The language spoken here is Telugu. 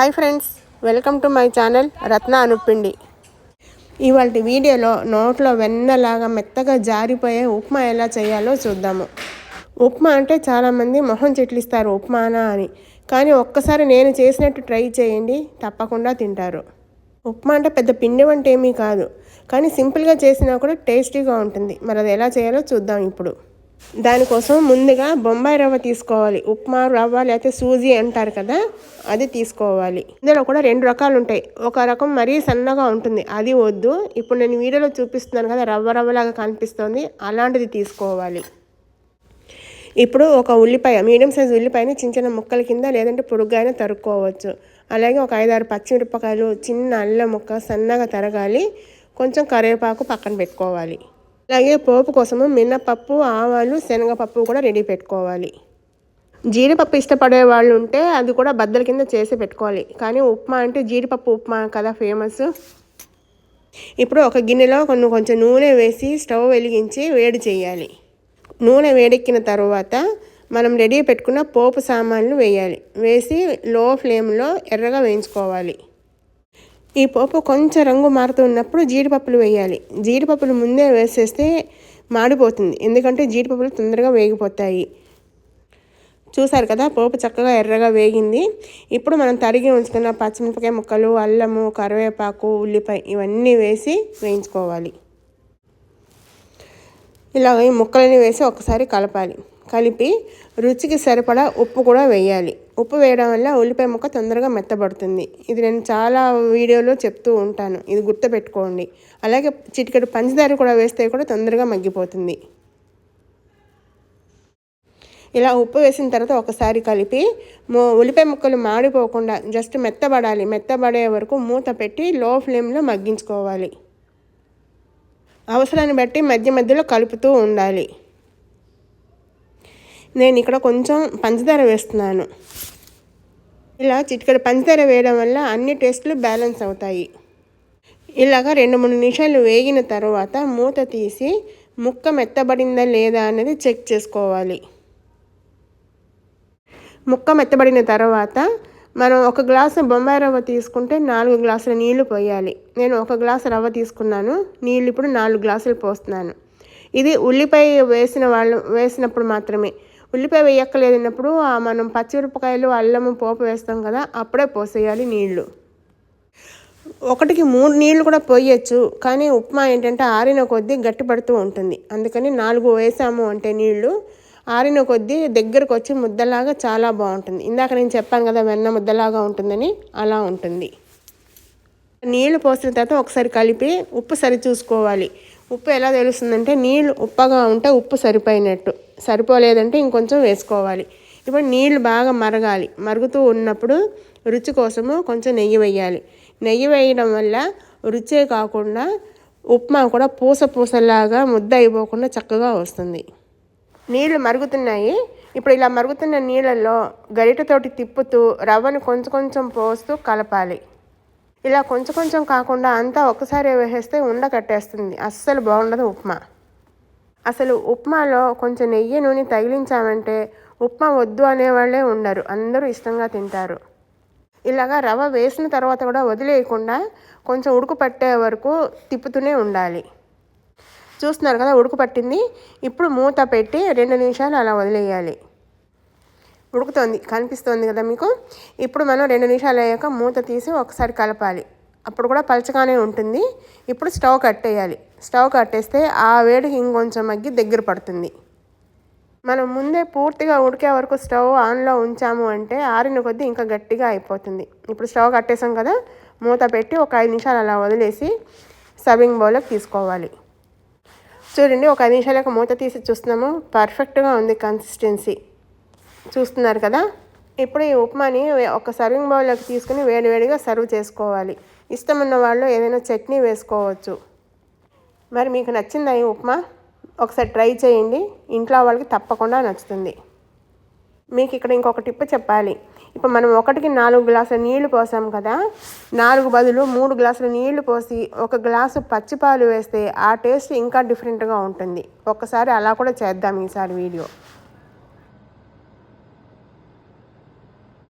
Hi friends welcome to my channel Ratna Anupindi ఇవాళ వీడియోలో నోట్లో వెన్నలాగా మెత్తగా జారిపోయే ఉప్మా ఎలా చేయాలో చూద్దాము. ఉప్మా అంటే చాలామంది మొహం చెట్లిస్తారు ఉప్మానా అని. కానీ ఒక్కసారి నేను చేసినట్టు ట్రై చేయండి తప్పకుండా తింటారు. ఉప్మా అంటే పెద్ద పిండి వంట ఏమీ కాదు. కానీ సింపుల్గా చేసినా కూడా టేస్టీగా ఉంటుంది. మరి అది ఎలా చేయాలో చూద్దాం ఇప్పుడు. దానికోసం ముందుగా బొంబాయి రవ్వ తీసుకోవాలి. ఉప్మా రవ్వ లేకపోతే సూజీ అంటారు కదా అది తీసుకోవాలి. ఇందులో కూడా రెండు రకాలు ఉంటాయి. ఒక రకం మరీ సన్నగా ఉంటుంది అది వద్దు. ఇప్పుడు నేను వీడియోలో చూపిస్తున్నాను కదా రవ్వ రవ్వలాగా కనిపిస్తుంది అలాంటిది తీసుకోవాలి. ఇప్పుడు ఒక ఉల్లిపాయ మీడియం సైజ్ ఉల్లిపాయని చిన్న చిన్న ముక్కల కింద లేదంటే పొడుగ్గానే తరుక్కోవచ్చు. అలాగే ఒక ఐదారు పచ్చిమిరపకాయలు చిన్న అల్లం ముక్క సన్నగా తరగాలి. కొంచెం కరివేపాకు పక్కన పెట్టుకోవాలి. అలాగే పోపు కోసము మినపప్పు ఆవాలు శనగపప్పు కూడా రెడీ పెట్టుకోవాలి. జీడిపప్పు ఇష్టపడే వాళ్ళు ఉంటే అది కూడా బద్దల కింద చేసి పెట్టుకోవాలి. కానీ ఉప్మా అంటే జీడిపప్పు ఉప్మా కదా ఫేమస్. ఇప్పుడు ఒక గిన్నెలో కొన్ని కొంచెం నూనె వేసి స్టవ్ వెలిగించి వేడి చేయాలి. నూనె వేడెక్కిన తర్వాత మనం రెడీ పెట్టుకున్న పోపు సామాన్లు వేయాలి. వేసి లో ఫ్లేమ్లో ఎర్రగా వేయించుకోవాలి. ఈ పోపు కొంచెం రంగు మారుతూ ఉన్నప్పుడు జీడిపప్పులు వేయాలి. జీడిపప్పులు ముందే వేసేస్తే మాడిపోతుంది. ఎందుకంటే జీడిపప్పులు తొందరగా వేగిపోతాయి. చూసారు కదా పోపు చక్కగా ఎర్రగా వేగింది. ఇప్పుడు మనం తరిగి ఉంచుకున్న పచ్చిమిరపకాయ ముక్కలు అల్లము కరివేపాకు ఉల్లిపాయ ఇవన్నీ వేసి వేయించుకోవాలి. ఇలా ఈ ముక్కలని వేసి ఒకసారి కలపాలి. కలిపి రుచికి సరిపడా ఉప్పు కూడా వేయాలి. ఉప్పు వేయడం వల్ల ఉల్లిపాయ ముక్క తొందరగా మెత్తబడుతుంది. ఇది నేను చాలా వీడియోలో చెప్తూ ఉంటాను. ఇది గుర్తుపెట్టుకోండి. అలాగే చిటికెడు పంచదార కూడా వేస్తే కూడా తొందరగా మగ్గిపోతుంది. ఇలా ఉప్పు వేసిన తర్వాత ఒకసారి కలిపి మో ఉల్లిపాయ ముక్కలు మాడిపోకుండా జస్ట్ మెత్తబడాలి. మెత్తబడే వరకు మూత పెట్టి లో ఫ్లేమ్లో మగ్గించుకోవాలి. అవసరాన్ని బట్టి మధ్య మధ్యలో కలుపుతూ ఉండాలి. నేను ఇక్కడ కొంచెం పంచదార వేస్తున్నాను. ఇలా చిటికెడు పంచదార వేయడం వల్ల అన్ని టేస్ట్లు బ్యాలెన్స్ అవుతాయి. ఇలాగ రెండు మూడు నిమిషాలు వేగిన తర్వాత మూత తీసి ముక్క మెత్తబడిందా లేదా అనేది చెక్ చేసుకోవాలి. ముక్క మెత్తబడిన తర్వాత మనం ఒక గ్లాసు బొంబాయి రవ్వ తీసుకుంటే నాలుగు గ్లాసుల నీళ్ళు పోయాలి. నేను ఒక గ్లాసు రవ్వ తీసుకున్నాను. నీళ్ళు ఇప్పుడు నాలుగు గ్లాసులు పోస్తున్నాను. ఇది ఉల్లిపాయ వేసిన వాళ్ళు వేసినప్పుడు మాత్రమే. ఉల్లిపాయ వేయక్కలేదన్నప్పుడు మనం పచ్చిమిరపకాయలు అల్లము పోపు వేస్తాం కదా అప్పుడే పోసేయాలి నీళ్ళు ఒకటికి మూడు నీళ్ళు కూడా పోయచ్చు కానీ ఉప్మా ఏంటంటే ఆరిన కొద్దీ గట్టిపడుతూ ఉంటుంది. అందుకని నాలుగు వేసాము అంటే నీళ్ళు ఆరిన కొద్దీ దగ్గరకు వచ్చి ముద్దలాగా చాలా బాగుంటుంది. ఇందాక నేను చెప్పాను కదా వెన్న ముద్దలాగా ఉంటుందని అలా ఉంటుంది. నీళ్ళు పోసిన తర్వాత ఒకసారి కలిపి ఉప్పు సరి చూసుకోవాలి. ఉప్పు ఎలా తెలుస్తుందంటే నీళ్ళు ఉప్పగా ఉంటే ఉప్పు సరిపోయినట్టు. సరిపోలేదంటే ఇంకొంచెం వేసుకోవాలి. ఇప్పుడు నీళ్ళు బాగా మరగాలి. మరుగుతూ ఉన్నప్పుడు రుచి కోసము కొంచెం నెయ్యి వేయాలి. నెయ్యి వేయడం వల్ల రుచే కాకుండా ఉప్మా కూడా పూస పూసలాగా ముద్ద అయిపోకుండా చక్కగా వస్తుంది. నీళ్ళు మరుగుతున్నాయి. ఇప్పుడు ఇలా మరుగుతున్న నీళ్ళల్లో గరిటతోటి తిప్పుతూ రవ్వను కొంచెం కొంచెం పోస్తూ కలపాలి. ఇలా కొంచెం కొంచెం కాకుండా అంతా ఒకసారి వేసేస్తే ఉండ కట్టేస్తుంది. అస్సలు బాగుండదు ఉప్మా. అసలు ఉప్మాలో కొంచెం నెయ్యి నూనె తగిలించామంటే ఉప్మా వద్దు అనేవాళ్ళే ఉండరు. అందరూ ఇష్టంగా తింటారు. ఇలాగా రవ్వ వేసిన తర్వాత కూడా వదిలేయకుండా కొంచెం ఉడుకు పట్టే వరకు తిప్పుతూనే ఉండాలి. చూస్తున్నారు కదా ఉడుకు పట్టింది. ఇప్పుడు మూత పెట్టి రెండు నిమిషాలు అలా వదిలేయాలి. ఉడుకుతోంది కనిపిస్తోంది కదా మీకు? ఇప్పుడు మనం రెండు నిమిషాలు అయ్యాక మూత తీసి ఒకసారి కలపాలి. అప్పుడు కూడా పలచగానే ఉంటుంది. ఇప్పుడు స్టవ్ కట్టేయాలి. స్టవ్ కట్టేస్తే ఆ వేడికి ఇంకొంచెం మగ్గి దగ్గర పడుతుంది. మనం ముందే పూర్తిగా ఉడికే వరకు స్టవ్ ఆన్లో ఉంచాము అంటే ఆరిన కొద్దీ ఇంకా గట్టిగా అయిపోతుంది. ఇప్పుడు స్టవ్ కట్టేసాం కదా మూత పెట్టి ఒక ఐదు నిమిషాలు అలా వదిలేసి సర్వింగ్ బౌల్లోకి తీసుకోవాలి. చూడండి ఒక ఐదు నిమిషాలకు మూత తీసి చూస్తున్నాము. పర్ఫెక్ట్గా ఉంది కన్సిస్టెన్సీ. చూస్తున్నారు కదా? ఇప్పుడు ఈ ఉప్మాని ఒక సర్వింగ్ బౌల్లోకి తీసుకుని వేడివేడిగా సర్వ్ చేసుకోవాలి. ఇష్టం ఉన్న వాళ్ళు ఏదైనా చట్నీ వేసుకోవచ్చు. మరి మీకు నచ్చిందా ఈ ఉప్మా? ఒకసారి ట్రై చేయండి. ఇంట్లో వాళ్ళకి తప్పకుండా నచ్చుతుంది. మీకు ఇక్కడ ఇంకొక టిప్ చెప్పాలి. ఇప్పుడు మనం ఒకటికి నాలుగు గ్లాసుల నీళ్ళు పోసాం కదా నాలుగు బదులు మూడు గ్లాసుల నీళ్ళు పోసి ఒక గ్లాసు పచ్చిపాలు వేస్తే ఆ టేస్ట్ ఇంకా డిఫరెంట్గా ఉంటుంది. ఒక్కసారి అలా కూడా చేద్దాం ఈసారి వీడియో.